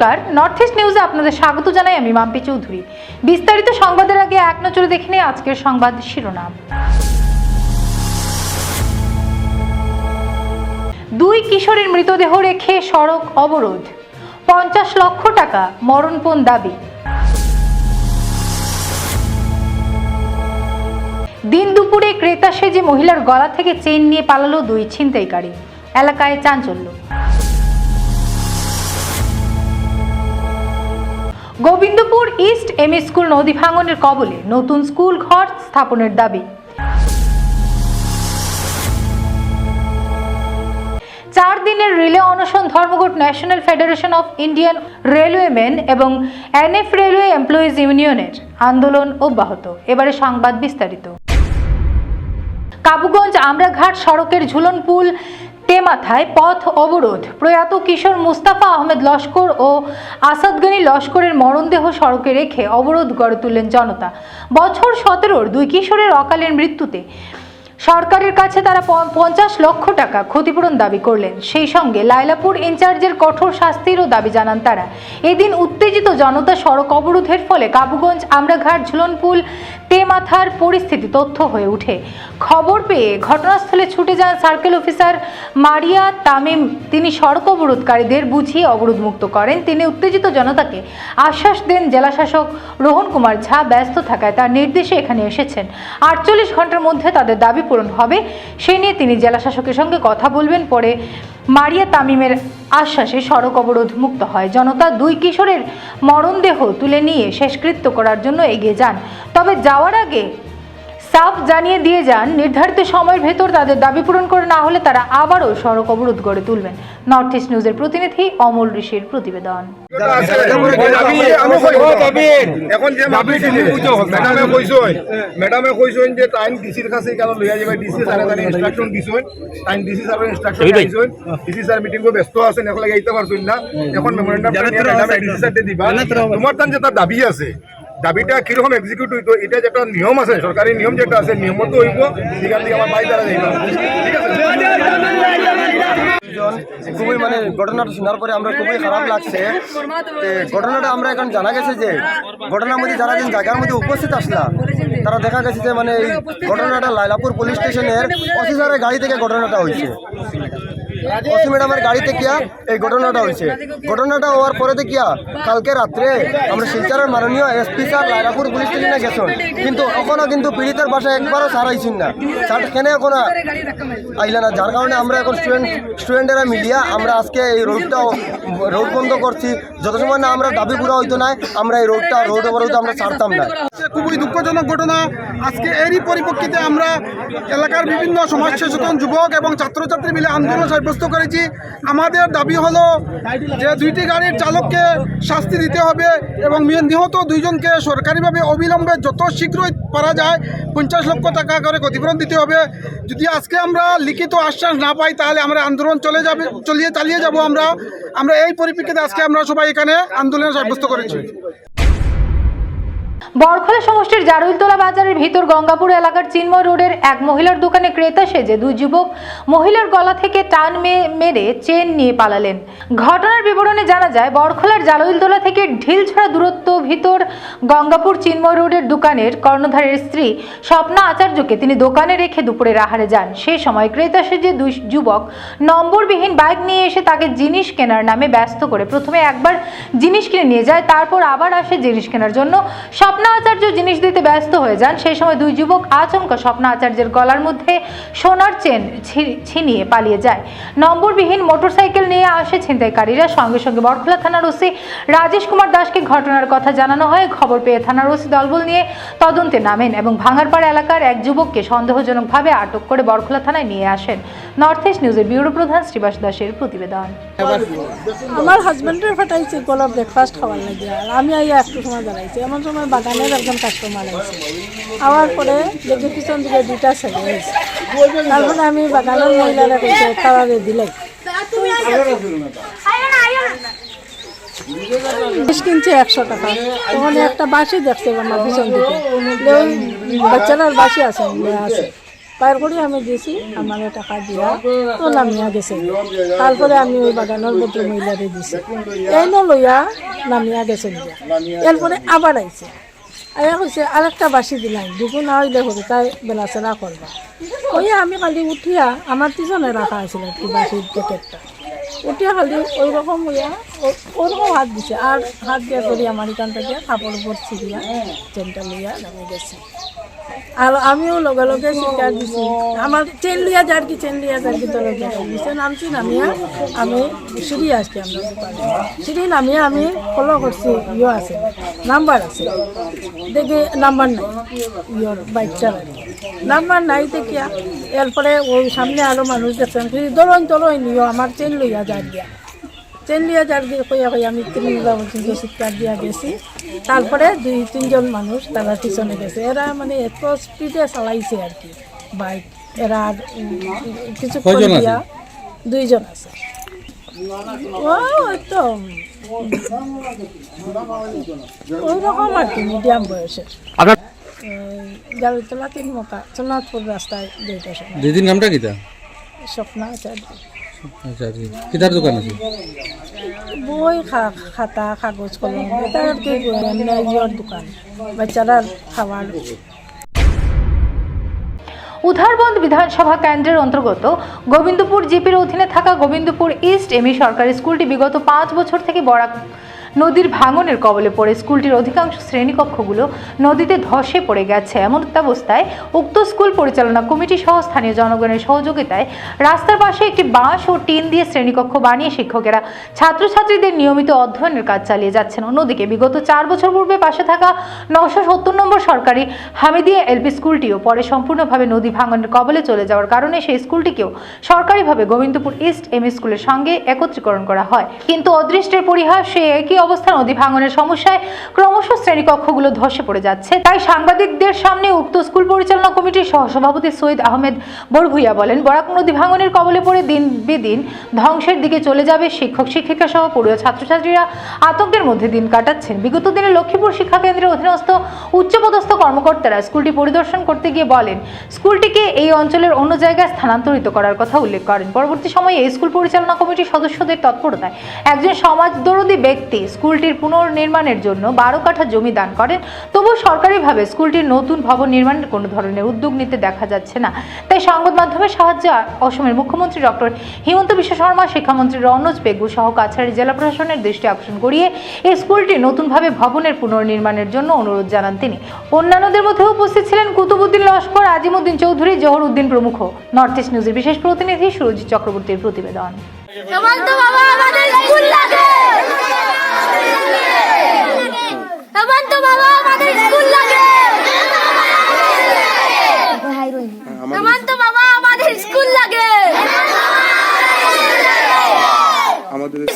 নমস্কার। North east নিউজে আপনাদের স্বাগত জানাই আমি মাম্পি চৌধুরী। বিস্তারিত সংবাদের আগে এক নজরে দেখে নিই আজকের সংবাদ শিরোনাম। দুই কিশোরের মৃতদেহ রেখে সড়ক অবরোধ। পঞ্চাশ লক্ষ টাকা মরণপণ দাবি। দিন দুপুরে ক্রেতা সেজে মহিলার গলা থেকে চেন নিয়ে পালালো দুই ছিনতাইকারী। এলাকায় চাঞ্চল্য। গোবিন্দপুর ইস্ট এম স্কুল নদী ভাঙনের কবলে নতুন স্কুল ঘর স্থাপনের দাবি। চার দিনের রিলে অনশন ধর্মঘট National Federation of Indian Railwaymen এবং এনএফ রেলওয়ে এমপ্লয়িজ ইউনিয়নের আন্দোলন অব্যাহত। এবারে সংবাদ বিস্তারিত। কাবুগঞ্জ আমরাঘাট সড়কের ঝুলন পুল তেমাথায় পথ অবরোধ। প্রয়াত কিশোর মুস্তাফা আহমেদ লস্কর ও আসাদগনি লস্করের মরণদেহ সড়কে রেখে অবরোধ গড়ে তুললেন জনতা। বছর সতেরোর দুই কিশোরের অকালের মৃত্যুতে সরকারের কাছে তারা পঞ্চাশ লক্ষ টাকা ক্ষতিপূরণ দাবি করলেন। সেই সঙ্গে লাইলাপুর ইনচার্জের কঠোর শাস্তিরও দাবি জানান তারা। এদিন উত্তেজিত জনতা সড়ক অবরোধের ফলে কাবুগঞ্জ, আমরাঘাট, ঝুলনপুল তেমাথার পরিস্থিতি তথ্য হয়ে ওঠে। খবর পেয়ে ঘটনাস্থলে ছুটে যান সার্কেল অফিসার মারিয়া তামিম। তিনি সড়ক অবরোধকারীদের বুঝিয়ে অবরোধ মুক্ত করেন। তিনি উত্তেজিত জনতাকে আশ্বাস দেন জেলাশাসক রোহন কুমার ঝা ব্যস্ত থাকায় তার নির্দেশে এখানে এসেছেন। আটচল্লিশ ঘণ্টার মধ্যে তাদের দাবি পূরণ হবে। সে নিয়ে তিনি জেলাশাসকের সঙ্গে কথা বলবেন। পরে মারিয়া তামিমের আশ্বাসে সড়ক অবরোধ মুক্ত হয়। জনতা দুই কিশোরের মরণদেহ তুলে নিয়ে শেষকৃত্য করার জন্য এগিয়ে যান। তবে যাওয়ার আগে সাফ জানিয়ে দিয়ে যান নির্ধারিত সময়ের ভেতর তাদের দাবি পূরণ করে না হলে তারা আবারও সড়ক অবরোধ গড়ে তুলবেন নর্থ ইস্ট নিউজের প্রতিনিধি অমল ঋষির প্রতিবেদন ব্যস্ত না তোমার তার দাবি আছে দাবিটা কীরকম এক্সিকিউট হইতো, এটা যেটা নিয়ম আছে, সরকারি নিয়ম যেটা আছে নিয়ম তো হইব, সেখান থেকে আমার ভাই দ্বারা খুবই মানে ঘটনাটা শোনার পরে আমরা খুবই খারাপ লাগছে। ঘটনাটা আমরা এখন জানা গেছে যে, ঘটনার মধ্যে যারা দিন জায়গার মধ্যে উপস্থিত আসলা, তারা দেখা গেছে যে মানে এই ঘটনাটা লাইলাপুর পুলিশ স্টেশনের অফিসারের গাড়ি থেকে ঘটনাটা হয়েছে। ওসি ম্যাডামের গাড়ি থেকে এই ঘটনাটা হয়েছে। ঘটনাটা হওয়ার পরে দেখিয়া কালকে রাত্রে আমরা শিলচরের মাননীয় এসপি স্যার লাইলাপুর পুলিশ স্টেশনে গেছেন। কিন্তু এখনও কিন্তু পীড়িতের বাসায় একবারও সার আইছেন না। স্যার কেন এখনও আইলে না। যার কারণে আমরা এখন স্টুডেন্ট স্টুডেন্টেরা মিলিয়া আমরা আজকে এই রোডটা রোড বন্ধ করছি। যত সময় না আমরা দাবি পুরা হইতো না আমরা এই রোডটা রোড অবরোধ আমরা ছাড়তাম না। খুবই দুঃখজনক ঘটনা। আজকে এরই পরিপ্রেক্ষিতে আমরা এলাকার বিভিন্ন সমাজ সচেতন যুবক এবং ছাত্রছাত্রী মিলে আন্দোলন সাব্যস্ত করেছি। আমাদের দাবি হলো যে দুইটি গাড়ির চালককে শাস্তি দিতে হবে এবং নিহত দুইজনকে সরকারিভাবে অবিলম্বে যত শীঘ্রই পারা যায়, পঞ্চাশ লক্ষ টাকা করে ক্ষতিপূরণ দিতে হবে। যদি আজকে আমরা লিখিত আশ্বাস না পাই, তাহলে আমরা আন্দোলন চলে যাবে, চলিয়ে চালিয়ে যাব আমরা। আমরা এই পরিপ্রেক্ষিতে আজকে আমরা সবাই এখানে আন্দোলন সাব্যস্ত করেছি। বরখলা সমষ্টির জারুলতলা বাজারের ভিতর গঙ্গাপুর এলাকার চিন্ময় রোডের এক মহিলার দোকানে ক্রেতা সেজে দুই যুবক মহিলার গলা থেকে টান মেরে চেন নিয়ে পালালেন। ঘটনার বিবরণে জানা যায়, বরখলার জারুলতলা থেকে ঢিলছড়া দূরত্ব ভিতর গঙ্গাপুর চিন্ময় রোডের দোকানের কর্ণধারের স্ত্রী স্বপ্না আচার্যকে তিনি দোকানে রেখে দুপুরের আহারে যান। সে সময় ক্রেতা সেজে দুই যুবক নম্বরবিহীন বাইক নিয়ে এসে তাকে জিনিস কেনার নামে ব্যস্ত করে প্রথমে একবার জিনিস কিনে নিয়ে যায়, তারপর আবার আসে জিনিস কেনার জন্য। স্বপ্না আচার্য জিনিস দিতে ব্যস্ত হয়ে যান, সেই সময় দুই যুবক আচমকা স্বপ্না আচার্যের গলার মধ্যে সোনার চেন ছিনিয়ে পালিয়ে যায়। নম্বরবিহীন মোটরসাইকেল নিয়ে আসে ছিনতাইকারীরা। সঙ্গে সঙ্গে বরখলা থানার ওসি রাজেশ কুমার দাসকে ঘটনার কথা জানানো হয়। খবর পেয়ে থানার ওসি দলবল নিয়ে তদন্তে নামেন এবং ভাঙারপাড় এলাকার এক যুবককে সন্দেহজনকভাবে আটক করে বরখলা থানায় নিয়ে আসেন। নর্থ ইস্ট নিউজের ব্যুরো প্রধান শ্রীবাস দাসের প্রতিবেদন। আমার হাজবেন্ডের ফাটাইছে গলা ব্রেকফাস্ট খাওয়ার লাগে। আর আমি একটু সময় দাঁড়াইছি। এমন সময় বাগানের একজন কাস্টমার আইছে আওয়ার পরে দেখি পিছন দিকে দুইটা ছেলে হয়েছে তারপরে আমি বাগানের মহিলারা কইছে তারা দিলাই কিনছে একশো টাকা। ওখানে একটা বাসি দেখছে আমার পিছন দিকে। ওই বাচ্চারার বাসি আছে আছে। বাইর করে আমি দিয়েছি, আমার টাকা দিয়া তো নামিয়া গেছে। তারপরে আমি ওই বাগানের ভদ্র মহিলারে দিছি। এই লইয়া নামিয়া গেছে এরপরে আবার আইছে। আয়া কইছে আরেকটা বাসি দিলাম দুগুণ না হইলে হবে তাই বেলাচেরা করবা ওই আমি কালি উঠিয়া আমার পিছনে রাখা আছিল কি বাসির প্যাকেটটা উঠিয়া খালি ওই রকম হইয়া ওরকম হাত দিছে আর হাত দিয়া করি আমার এখান থেকে কাপড় উপর ছিড়িয়া চেনটা লইয়া নামে গেছে আর আমিও লগে লগে শিকার দিছি। আমার চেন লিয়া যার কি, চেন লিয়া যার কি তোর দিছে নামছি নামিয়া আমি সিঁড়ি আসছি আমরা। সিঁড়ি নামিয়া আমি ফলো করছি ইয়ে আছে। নাম্বার আছে। দেখি নাম্বার নাই ইয়র বাইকটার নাম্বার নাই দেখিয়া, এরপরে ওই সামনে আরও মানুষ দেখছেন দলন তলন নিও আমার চেন লইয়া যার দিয়া। চেন লিয়া যার দিয়ে কইয়া কইয়া আমি পর্যন্ত চিৎকার দিয়া গেছি। তারপরে দুই তিনজন মানুষ তারা পিছনে গেছে। এরা মানে এত স্পিডে চালাইছে আর কি বাইক এরা আর কিছুক্ষণ দিয়া দুইজন আছে। ও তো ওই আর কি মিডিয়াম বয়সের। আপনার জালতলা তিন মকা সোনাথপুর রাস্তায় দুইটা দিদির নামটা কিতা স্বপ্ন আছে আচ্ছা আচ্ছা। কিতার দোকান আছে? বই খা- খাতা কাগজ কলম এটা আর কি এমনি ইয়র দোকান বাচ্চারা খাবার উধারবন্দ বিধানসভা কেন্দ্রের অন্তর্গত গোবিন্দপুর জিপির অধীনে থাকা গোবিন্দপুর ইস্ট এমি সরকারি স্কুলটি বিগত পাঁচ বছর থেকে বরাক নদীর ভাঙনের কবলে পড়ে স্কুলটির অধিকাংশ শ্রেণীকক্ষগুলো নদীতে ধসে পড়ে গেছে। এমন অবস্থায় উক্ত স্কুল পরিচালনা কমিটি সহ স্থানীয় জনগণের সহযোগিতায় রাস্তার পাশে একটি বাঁশ ও টিন দিয়ে শ্রেণীকক্ষ বানিয়ে শিক্ষকেরা ছাত্রছাত্রীদের নিয়মিত অধ্যয়নের কাজ চালিয়ে যাচ্ছেন। অন্যদিকে বিগত চার বছর পূর্বে পাশে থাকা নশো সত্তর নম্বর সরকারি হামিদিয়া এলপি স্কুলটিও পরে সম্পূর্ণভাবে নদী ভাঙনের কবলে চলে যাওয়ার কারণে সেই স্কুলটিকেও সরকারিভাবে গোবিন্দপুর ইস্ট এম স্কুলের সঙ্গে একত্রীকরণ করা হয়। কিন্তু অদৃষ্টের পরিহাস সে একই অবস্থা নদী ভাঙনের সমস্যায় ক্রমশ শ্রেণীকক্ষগুলো ধসে পড়ে যাচ্ছে। তাই সাংবাদিকদের সামনে উক্ত স্কুল পরিচালনা কমিটির সহসভাপতি সৈয়দ আহমেদ বরভুইয়া বলেন, বরাক নদী ভাঙনের কবলে পড়ে দিন বেদিন ধ্বংসের দিকে চলে যাবে শিক্ষক, শিক্ষিকা সহ পড়ুয়া ছাত্রছাত্রীরা। আতঙ্কের মধ্যে দিন কাটাচ্ছেন। বিগত দিনে লক্ষ্মীপুর শিক্ষা কেন্দ্রের অধীনস্থ উচ্চপদস্থ কর্মকর্তারা স্কুলটি পরিদর্শন করতে গিয়ে বলেন, স্কুলটিকে এই অঞ্চলের অন্য জায়গায় স্থানান্তরিত করার কথা উল্লেখ করেন। পরবর্তী সময়ে এই স্কুল পরিচালনা কমিটির সদস্যদের তৎপরতায় একজন সমাজদরদী ব্যক্তি স্কুলটির পুনর্নির্মাণের জন্য বারো কাঠা জমি দান করেন। তবু সরকারিভাবে স্কুলটির নতুন ভবন নির্মাণের কোনো ধরনের উদ্যোগ নিতে দেখা যাচ্ছে না। তাই সংবাদ মাধ্যমের সাহায্যে অসমের মুখ্যমন্ত্রী ডক্টর হিমন্ত বিশ্ব শর্মা, শিক্ষামন্ত্রী রনজ পেগু সহ কাছাড়ি জেলা প্রশাসনের দৃষ্টি আকর্ষণ করিয়ে এই স্কুলটি নতুনভাবে ভবনের পুনর্নির্মাণের জন্য অনুরোধ জানান তিনি। অন্যান্যদের মধ্যে উপস্থিত ছিলেন কুতুবুদ্দিন লস্কর, আজিমুদ্দিন চৌধুরী জহর উদ্দিন প্রমুখ। নর্থ ইস্ট নিউজের বিশেষ প্রতিনিধি সুরজিৎ চক্রবর্তীর প্রতিবেদন। বাবা আমাদের স্কুল লাগে। হেমন্ত বাবা আমাদের স্কুল লাগে। হেমন্ত বাবা আমাদের স্কুল লাগে।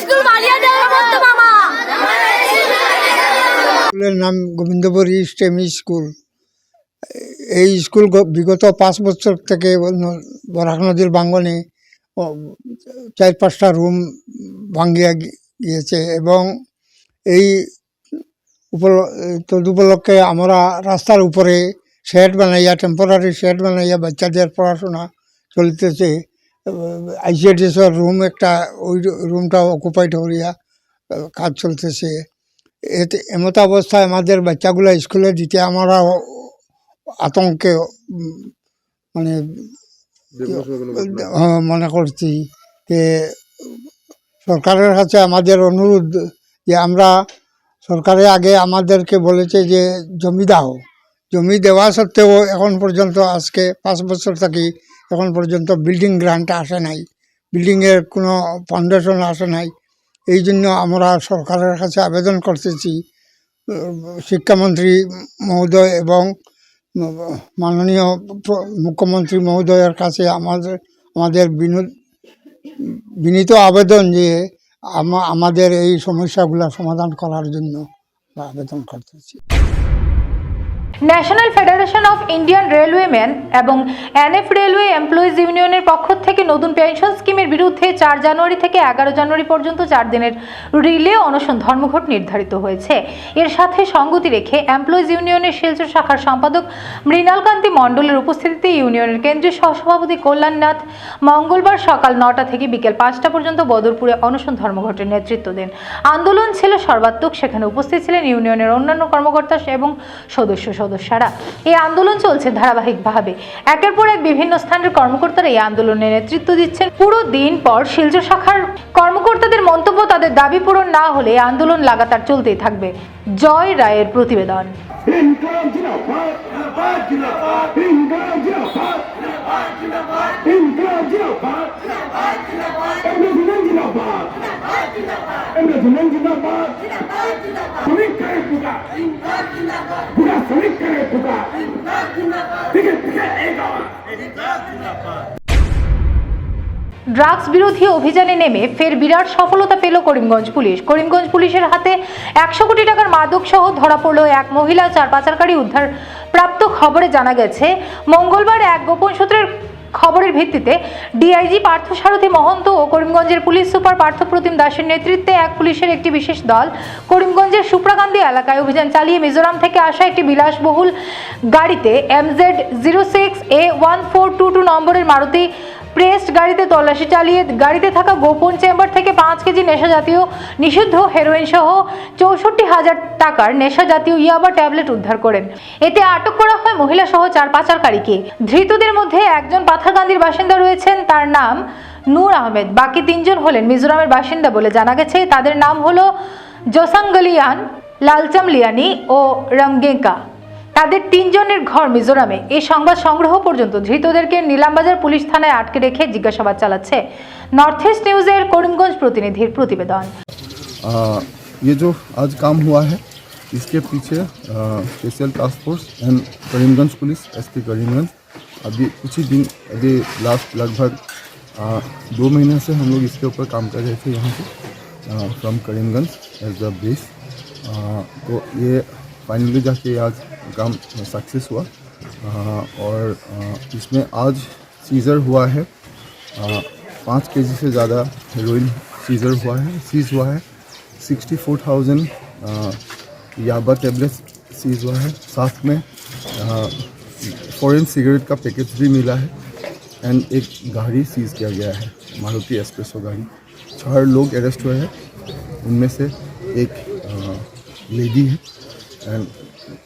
স্কুল দেয় হেমন্ত বাবা। স্কুলের নাম গোবিন্দপুর ইস্ট এমই স্কুল। এই স্কুল বিগত পাঁচ বছর থেকে বরাক নদীর বাঙ্গনে চার পাঁচটা রুম ভাঙ্গিয়া গিয়েছে এবং এই উপল তদুপলক্ষে আমরা রাস্তার উপরে শেড বানাইয়া টেম্পোরারি শেড বানাইয়া বাচ্চাদের পড়াশোনা চলতেছে। আইসিডিএসের রুম একটা ওই রুমটা অকুপাইড করিয়া কাজ চলতেছে। এতে এমতো অবস্থায় আমাদের বাচ্চাগুলো স্কুলে দিতে আমরা আতঙ্কে মানে মনে করছি যে সরকারের কাছে আমাদের অনুরোধ যে আমরা সরকারে আগে আমাদেরকে বলেছে যে জমি দাও। জমি দেওয়া সত্ত্বেও এখন পর্যন্ত আজকে পাঁচ বছর থাকি এখন পর্যন্ত বিল্ডিং গ্রান্ট আসে নাই। বিল্ডিংয়ের কোনো ফাউন্ডেশন আসে নাই। এই জন্য আমরা সরকারের কাছে আবেদন করতেছি। শিক্ষামন্ত্রী মহোদয় এবং মাননীয় মুখ্যমন্ত্রী মহোদয়ের কাছে আমাদের আমাদের বিনীত আবেদন যে আমাদের এই সমস্যাগুলো সমাধান করার জন্য আবেদন করতেছি। National Federation of Indian Railwaymen এবং এনএফ রেলওয়ে এমপ্লয়িজ ইউনিয়নের পক্ষ থেকে নতুন পেনশন স্কিমের বিরুদ্ধে চার জানুয়ারি থেকে এগারো জানুয়ারি পর্যন্ত চার দিনের রিলে অনশন ধর্মঘট নির্ধারিত হয়েছে। এর সাথে সঙ্গতি রেখে এমপ্লয়িজ ইউনিয়নের শিলচর শাখার সম্পাদক মৃণালকান্তি মণ্ডলের উপস্থিতিতে ইউনিয়নের কেন্দ্রীয় সহসভাপতি কল্যাণনাথ মঙ্গলবার সকাল নটা থেকে বিকেল পাঁচটা পর্যন্ত বদরপুরে অনশন ধর্মঘটের নেতৃত্ব দেন। আন্দোলন ছিল সর্বাত্মক। সেখানে উপস্থিত ছিলেন ইউনিয়নের অন্যান্য কর্মকর্তা এবং সদস্য সদস্যরা এই আন্দোলন চলছে ধারাবাহিকভাবে। একের পর এক বিভিন্ন স্থানের কর্মকর্তারা এই আন্দোলনে নেতৃত্ব দিচ্ছেন। পুরো দিন পর শিলচর শাখার কর্মকর্তাদের মন্তব্য তাদের দাবি পূরণ না হলে আন্দোলন লাগাতার চলতেই থাকবে। জয় রায়ের প্রতিবেদন। ড্রাগস বিরোধী অভিযানে নেমে ফের বিরাট সফলতা পেল করিমগঞ্জ পুলিশ। করিমগঞ্জ পুলিশের হাতে একশো কোটি টাকার মাদক সহ ধরা পড়ল এক মহিলা, চার পাচারকারী উদ্ধার প্রাপ্ত খবরে জানা গেছে। মঙ্গলবার এক গোপন সূত্রের খবরের ভিত্তিতে ডিআইজি পার্থসারথী মহন্ত ও করিমগঞ্জের পুলিশ সুপার পার্থপ্রতিম দাসের নেতৃত্বে এক পুলিশের একটি বিশেষ দল করিমগঞ্জের সুপ্রাকান্দি এলাকায় অভিযান চালিয়ে মিজোরাম থেকে আসা একটি বিলাসবহুল গাড়িতে MZ zero six A one four two two নম্বরের মারুতি প্রেসড গাড়িতে তল্লাশি চালিয়ে গাড়িতে থাকা গোপন চেম্বার থেকে পাঁচ কেজি নেশা জাতীয় নিষিদ্ধ হেরোইন সহ চৌষট্টি হাজার টাকার নেশা জাতীয় ইয়াবা ট্যাবলেট উদ্ধার করেন। এতে আটক করা হয় মহিলা সহ চার পাচারকারীকে। ধৃতদের মধ্যে একজন পাথারকান্দির বাসিন্দা রয়েছেন, তার নাম নূর আহমেদ। বাকি তিনজন হলেন মিজোরামের বাসিন্দা বলে জানা গেছে। তাদের নাম হলো জোসাঙ্গলিয়ান লালচাম লিয়ানি ও রমগেঙ্কা তাদের তিনজনের ঘর মিজোরামে এই সংবাদ সংগ্রহ পর্যন্ত ধৃতদেরকে নিলামবাজার পুলিশ থানায় আটকে রেখে জিজ্ঞাসাবাদ চালাচ্ছে নর্থ ইস্ট নিউজের করিমগঞ্জ প্রতিনিধির প্রতিবেদন आ, ये जो आज काम हुआ है इसके पीछे special task force and Karimganj police SP Karimganj अभी कुछ ही दिन अभी लास्ट लगभग आ, दो महीने से हम लोग इसके ऊपर काम कर रहे थे यहाँ से from Karimganj as the base तो ये फाइनली जाके आज काम सक्सेस हुआ। आ, और आ, इसमें आज सीज़र हुआ है। पाँच के से ज़्यादा हेरोइन सीज़र हुआ है। सीज हुआ है। सिक्सटी फोर थाउज़ेंड याबा टेबलेट सीज हुआ है। साथ में फॉरेन सिगरेट का पैकेज भी मिला है। एंड एक गाड़ी सीज किया गया है। मारुति एस्प्रेसो गाड़ी। चार लोग अरेस्ट हुए हैं। उनमें से एक लेडी है। एंड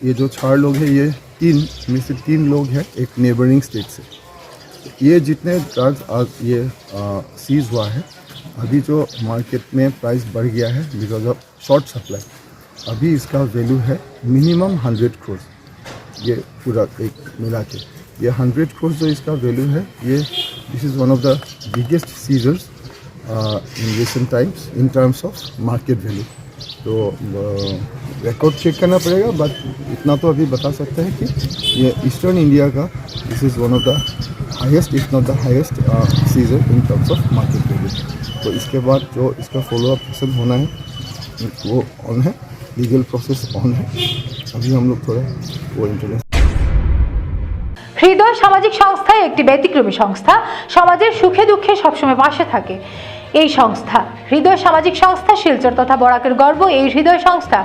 ये जो चार लोग हैं, ये तीन, में से तीन लोग हैं एक नेबरिंग स्टेट से। ये जितने ड्रग्स आज ये सीज हुआ है, अभी जो मार्केट में प्राइस बढ़ गया है बिकॉज़ ऑफ़ शॉर्ट सप्लाई अभी इसका वैल्यू है मिनिमम हंड्रेड क्रोज ये पूरा एक मिला के। ये हंड्रेड क्रोज जो इसका वैल्यू है, ये this is one of the biggest seizures in recent times in terms of market value तो रिकॉर्ड चेक करना पड़ेगा बट इतना तो अभी बता सकते हैं कि ये ईस्टर्न इंडिया का this is one of the highest if not the highest seizure in terms of market value तो इसके बाद जो इसका फॉलो अप प्रोसेस होना है वो ऑन है लीगल प्रोसेस ऑन है अभी हम लोग थोड़ा वो इंटरनेट হৃদয় সামাজিক সংস্থা একটি ব্যতিক্রমী সংস্থা সমাজের সুখে দুঃখে সবসময় পাশে থাকে এই সংস্থা। হৃদয় সামাজিক সংস্থা শিলচর তথা বরাকের গর্ব, এই হৃদয় সংস্থা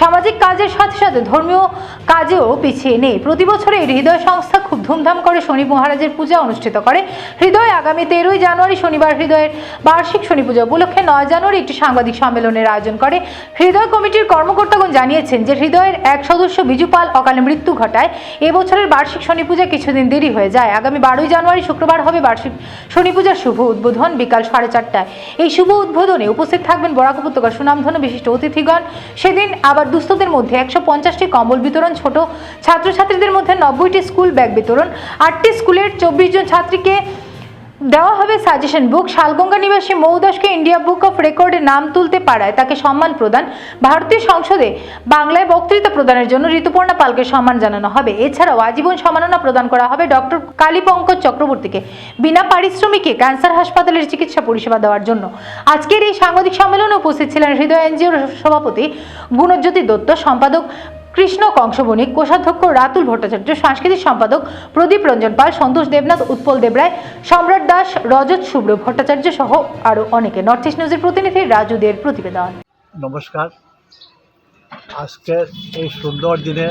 সামাজিক কাজের সাথে সাথে ধর্মীয় কাজেও পিছিয়ে নেই। প্রতি বছর এই হৃদয় সংস্থা খুব ধুমধাম করে শনি মহারাজের পূজা অনুষ্ঠিত করে। হৃদয় আগামী তেরোই জানুয়ারি শনিবার হৃদয়ের বার্ষিক শনি পূজা উপলক্ষে নয় জানুয়ারি একটি সাংবাদিক সম্মেলনের আয়োজন করে। হৃদয় কমিটির কর্মকর্তাগণ জানিয়েছেন যে হৃদয়ের এক সদস্য বিজু পাল অকালে মৃত্যু ঘটায়। এবছরের বার্ষিক শনি পূজা কিছুদিন দেরি হয়ে যায়। আগামী বারোই জানুয়ারি শুক্রবার হবে বার্ষিক শনি পূজার শুভ উদ্বোধন। বিকাল সাড়ে চারটায়। এই শুভ উদ্বোধনে উপস্থিত থাকবেন বরাক উপত্যকার সুনামধন্য বিশিষ্ট অতিথিগণ। সেদিন আবার দুস্থদের মধ্যে একশো পঞ্চাশটি কম্বল বিতরণ, ছোট ছাত্রছাত্রীদের মধ্যে নব্বইটি স্কুল ব্যাগ বিতরণ, আটটি স্কুলের চব্বিশ জন ছাত্রীকে দেওয়া হবে সাজেশন বুক শালগঙ্গা নিবাসী মৌদাসকে ইন্ডিয়া বুক অফ রেকর্ডে নাম তুলতে পারায় তাকে সম্মান প্রদান ভারতীয় সংসদে বাংলায় বক্তৃতা প্রদানের জন্য ঋতুপর্ণা পালকে সম্মান জানানো হবে। এছাড়াও আজীবন সম্মাননা প্রদান করা হবে ডক্টর কালীপঙ্কজ চক্রবর্তীকে বিনা পারিশ্রমিকে ক্যান্সার হাসপাতালের চিকিৎসা পরিষেবা দেওয়ার জন্য। আজকের এই সাংবাদিক সম্মেলনে উপস্থিত ছিলেন হৃদয় এনজিওর সভাপতি গুণজ্যোতি দত্ত, সম্পাদক কৃষ্ণ কংসবণিক, কোষাধ্যক্ষ রাতুল ভট্টাচার্য, সাংস্কৃতিক সম্পাদক প্রদীপ রঞ্জন পাল, সন্তোষ দেবনাথ, উৎপল দেবরায়, সম্রাট দাস, রজত শুভ্র ভট্টাচার্য সহ আরও অনেকে। নর্থ ইস্ট নিউজের প্রতিনিধি রাজু দের প্রতিবেদন। নমস্কার। আজকের এই সুন্দর দিনে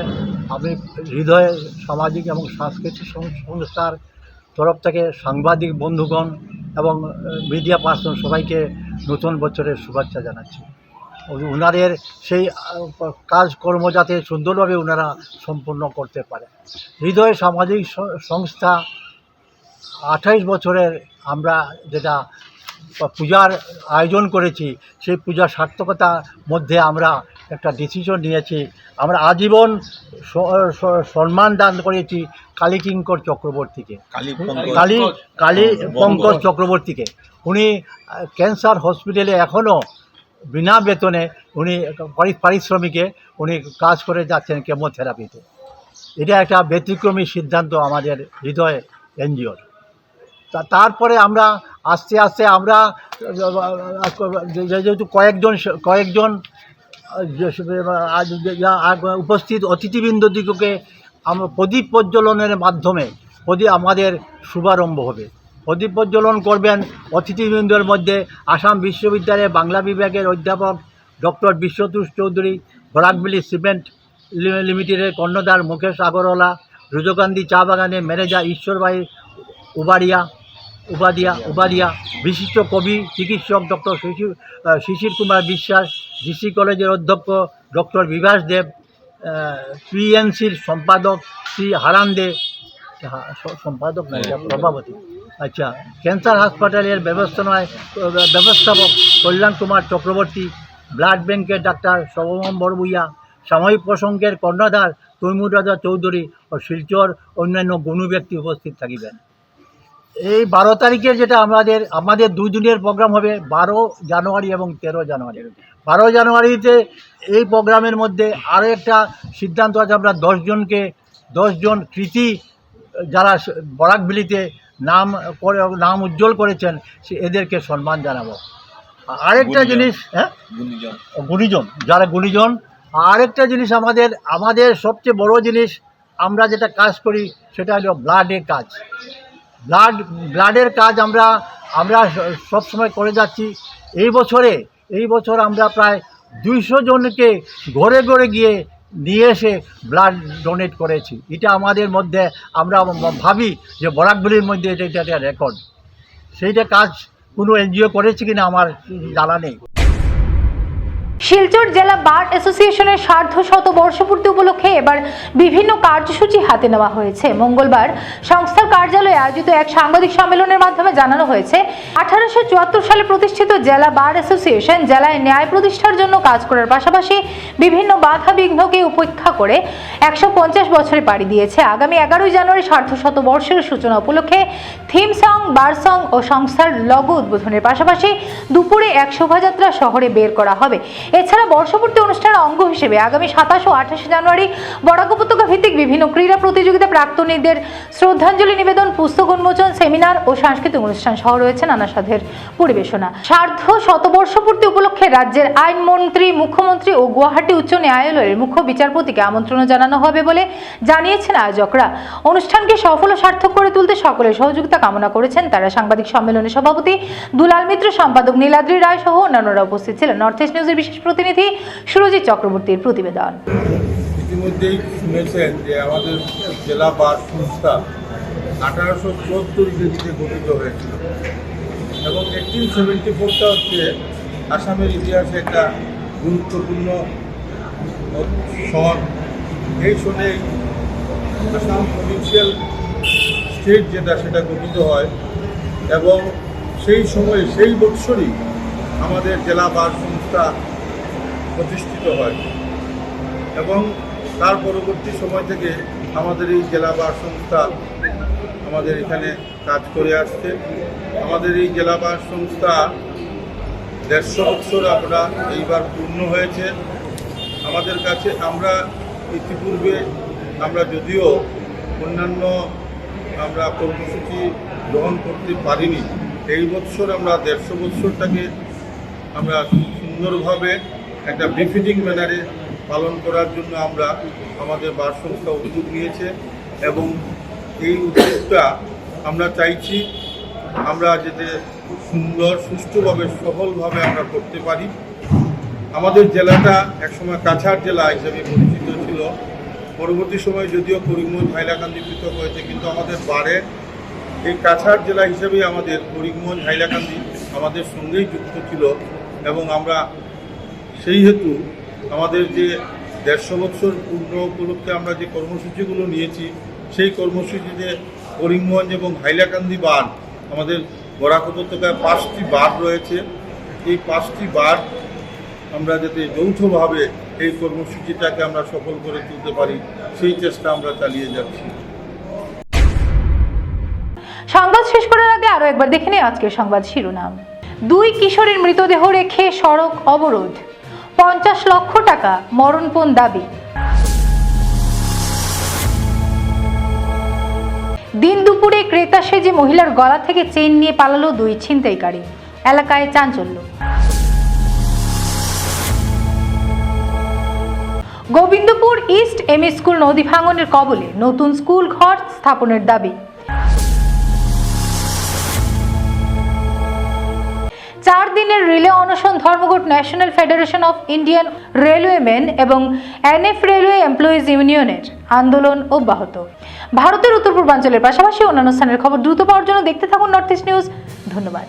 আমি হৃদয়ে সামাজিক এবং সাংস্কৃতিক সংস্থার তরফ থেকে সাংবাদিক বন্ধুগণ এবং মিডিয়া পার্সন সবাইকে নতুন বছরের শুভেচ্ছা জানাচ্ছি। ওনাদের সেই কাজকর্ম যাতে সুন্দরভাবে ওনারা সম্পূর্ণ করতে পারে। হৃদয় সামাজিক সংস্থা আঠাইশ বছরের আমরা যেটা পূজার আয়োজন করেছি সেই পূজার সার্থকতার মধ্যে আমরা একটা ডিসিশন নিয়েছি। আমরা আজীবন সম্মান দান করেছি কালী কিঙ্কর চক্রবর্তীকে। কালী কালী পঙ্কজ। চক্রবর্তীকে। উনি ক্যান্সার হসপিটালে এখনও বিনা বেতনে উনি পারিশ্রমিকে উনি কাজ করে যাচ্ছেন কেমোথেরাপিতে। এটা একটা ব্যতিক্রমী সিদ্ধান্ত আমাদের হৃদয় এনজিওর। তা তারপরে আমরা আস্তে আস্তে আমরা, যেহেতু কয়েকজন কয়েকজন উপস্থিত অতিথিবৃন্দদিগকে আমরা প্রদীপ প্রজ্বলনের মাধ্যমে, প্রদীপ আমাদের শুভারম্ভ হবে। প্রদীপ প্রজ্বলন করবেন অতিথিবৃন্দের মধ্যে আসাম বিশ্ববিদ্যালয়ের বাংলা বিভাগের অধ্যাপক ডক্টর বিশ্বতোষ চৌধুরী বরাকবিলি সিমেন্ট লিমিটেডের কর্ণধার মুকেশ আগরওয়ালা রুজকান্দি চা বাগানের ম্যানেজার ঈশ্বরবাই উবাড়িয়া উপাদিয়া উপাদিয়া বিশিষ্ট কবি চিকিৎসক ডক্টর শিশির শিশির কুমার বিশ্বাস ডিসি কলেজের অধ্যক্ষ ডক্টর বিভাস দেব পিএনসির সম্পাদক শ্রী হারান দে সম্পাদক না সভাপতি। আচ্ছা ক্যান্সার হাসপাতালের ব্যবস্থাপনায় ব্যবস্থাপক কল্যাণ কুমার চক্রবর্তী ব্লাড ব্যাংকের ডাক্তার সর্বমন বড়বুইয়া সাময়িক প্রসঙ্গের কর্ণধার তৈমুর রাজা চৌধুরী ও শিলচর অন্যান্য গণু ব্যক্তি উপস্থিত থাকিবেন। এই বারো তারিখের যেটা আমাদের আমাদের দুই দিনের প্রোগ্রাম হবে, বারো জানুয়ারি এবং তেরো জানুয়ারি। বারো জানুয়ারিতে এই প্রোগ্রামের মধ্যে আরও একটা সিদ্ধান্ত আছে, আমরা দশজনকে দশজন কৃতি, যারা বরাকবিলিতে নাম করে নাম উজ্জ্বল করেছেন সে এদেরকে সম্মান জানাব। আরেকটা জিনিস হ্যাঁ? গুণীজন। যারা গুণীজন। আরেকটা জিনিস আমাদের আমাদের সবচেয়ে বড় জিনিস আমরা যেটা কাজ করি সেটা হলো ব্লাডের কাজ। ব্লাড ব্লাডের কাজ আমরা আমরা সবসময় করে যাচ্ছি। এই বছরে এই বছর আমরা প্রায় দুইশো জনকে ঘরে ঘরে গিয়ে নিয়ে এসে ব্লাড ডোনেট করেছি। এটা আমাদের মধ্যে আমরা ভাবি যে বরাকগুলির মধ্যে এটা এটা রেকর্ড সেইটা কাজ কোনো এনজিও করেছে কিনা আমার জানা নেই। শিলচর জেলা বার অ্যাসোসিয়েশনের সার্ধ শত বর্ষপূর্তি উপলক্ষে এবার বিভিন্ন কার্যসূচি হাতে নেওয়া হয়েছে। মঙ্গলবার সংস্থার কার্যালয়ে আয়োজিত এক সাংবাদিক সম্মেলনের মাধ্যমে জানানো হয়েছে, আঠারোশো চুয়াত্তর সালে প্রতিষ্ঠিত জেলা বার অ্যাসোসিয়েশন জেলায় ন্যায় প্রতিষ্ঠার জন্য কাজ করার পাশাপাশি বিভিন্ন বাধা বিঘ্নকে উপেক্ষা করে একশো পঞ্চাশ বছরে পাড়ি দিয়েছে। আগামী এগারোই জানুয়ারি সার্ধ শত বর্ষের সূচনা উপলক্ষে থিম সং, বার সং ও সংস্থার লগো উদ্বোধনের পাশাপাশি দুপুরে এক শোভাযাত্রা শহরে বের করা হবে। এছাড়া বর্ষপূর্তি অনুষ্ঠানের অঙ্গ হিসেবে আগামী সাতাশ ও আঠাশে জানুয়ারি বরাক উপত্যকা ভিত্তিক বিভিন্ন ক্রীড়া প্রতিযোগিতা, প্রাক্তনীদের শ্রদ্ধাঞ্জলি নিবেদন, পুস্তক উন্মোচন, সেমিনার ও সাংস্কৃতিক অনুষ্ঠান সহ রয়েছে নানা সাধের পরিবেশনা। সার্ধ শতবর্ষপূর্তি উপলক্ষে রাজ্যের আইনমন্ত্রী, মুখ্যমন্ত্রী ও গুয়াহাটি উচ্চ ন্যায়ালয়ের মুখ্য বিচারপতিকে আমন্ত্রণ জানানো হবে বলে জানিয়েছেন আয়োজকরা। অনুষ্ঠানকে সফল ও সার্থক করে তুলতে সকলের সহযোগিতা কামনা করেছেন তারা সাংবাদিক সম্মেলনের সভাপতি দুলাল মিত্র, সম্পাদক নীলাদ্রি রায় সহ অন্যান্যরা উপস্থিত ছিলেন। নর্থ ইস্ট নিউজের বিশেষ প্রতিনিধি সুরজিৎ চক্রবর্তীর প্রতিবেদন। ইতিমধ্যেই শুনেছেন যে আমাদের জেলা বার সংস্থা আঠারোশো চুয়াত্তর ইংরেজিতে গঠিত হয়েছিল এবং এইটিন সেভেন্টি ফোরটা হচ্ছে আসামের ইতিহাসে একটা গুরুত্বপূর্ণ সন এই সনে আসাম প্রভিন্সিয়াল স্টেট যেটা, সেটা গঠিত হয় এবং সেই সময়ে, সেই বৎসরই আমাদের জেলা বার সংস্থা প্রতিষ্ঠিত হয়। এবং তার পরবর্তী সময় থেকে আমাদের এই জেলা বার সংস্থা আমাদের এখানে কাজ করে আসছে। আমাদের এই জেলা বার সংস্থা দেড়শো বছর আমরা এইবার পূর্ণ হয়েছে। আমাদের কাছে আমরা ইতিপূর্বে আমরা যদিও অন্যান্য আমরা কর্মসূচি গ্রহণ করতে পারিনি, এই বছর আমরা দেড়শো বছরটাকে আমরা সুন্দরভাবে একটা বিফিটিং ম্যানারে পালন করার জন্য আমরা আমাদের বার সংস্থা উদ্যোগ নিয়েছে এবং এই উদ্যোগটা আমরা চাইছি আমরা যাতে সুন্দর, সুষ্ঠুভাবে, সফলভাবে আমরা করতে পারি। আমাদের জেলাটা একসময় কাছাড় জেলা হিসেবে পরিচিত ছিল। পরবর্তী সময়ে যদিও করিমগঞ্জ, হাইলাকান্দি পৃথক হয়েছে, কিন্তু আমাদের বারে এই কাছাড় জেলা হিসেবে আমাদের করিমগঞ্জ, হাইলাকান্দি আমাদের সঙ্গেই যুক্ত ছিল এবং আমরা সেই হেতু আমাদের যে দেড়শো বছর পূর্ণ উপলক্ষে আমরা যে কর্মসূচিগুলো নিয়েছি, সেই কর্মসূচিতে করিমগঞ্জ এবং হাইলাকান্দি বাঁধ, আমাদের বরাক উপত্যকায় পাঁচটি বাঁধ রয়েছে। এই পাঁচটি বাঁধ আমরা যাতে যৌথভাবে এই কর্মসূচিটাকে আমরা সফল করে তুলতে পারি, সেই চেষ্টা আমরা চালিয়ে যাচ্ছি। সংবাদ শেষ করার আগে আরও একবার দেখে নিই আজকের সংবাদ শিরোনাম। দুই কিশোরের মৃতদেহ রেখে সড়ক অবরোধ। পঞ্চাশ লক্ষ টাকা মরণপণ দাবি। দিন দুপুরে ক্রেতা সেজে মহিলার গলা থেকে চেন নিয়ে পালালো দুই ছিনতাইকারী। এলাকায় চাঞ্চল্য। গোবিন্দপুর ইস্ট এম স্কুল নদী ভাঙনের কবলে নতুন স্কুল ঘর স্থাপনের দাবি। চার দিনের রিলে অনশন ধর্মঘট national federation of Indian railway men এবং এনএফ রেলওয়ে এমপ্লয়িজ ইউনিয়নের আন্দোলন অব্যাহত। ভারতের উত্তর পূর্বাঞ্চলের পাশাপাশি অন্যান্য স্থানের খবর দ্রুত পাওয়ার জন্য দেখতে থাকুন নর্থ ইস্ট নিউজ ধন্যবাদ।